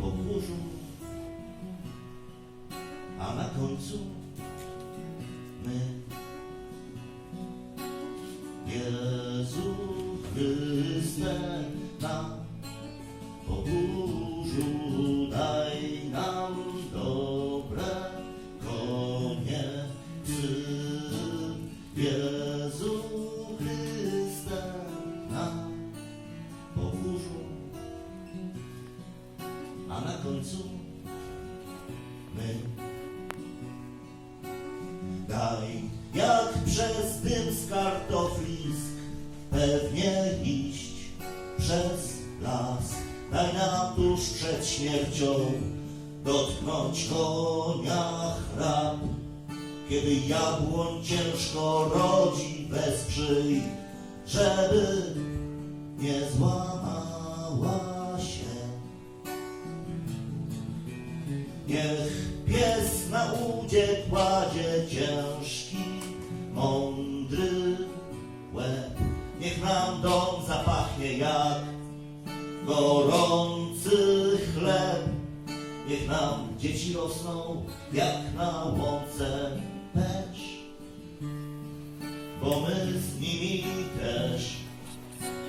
podwórzu, a na końcu my. Jezu Chryste, na podwórzu daj końcu my. Daj, jak przez dym z kartoflisk, pewnie iść przez las. Daj nam tuż przed śmiercią dotknąć konia chrap. Kiedy jabłoń ciężko rodzi, wesprzyj, żeby nie złamała Niech pies na udzie kładzie ciężki, mądry łeb. Niech nam dom zapachnie jak gorący chleb. Niech nam dzieci rosną jak na łące pecz, bo my z nimi też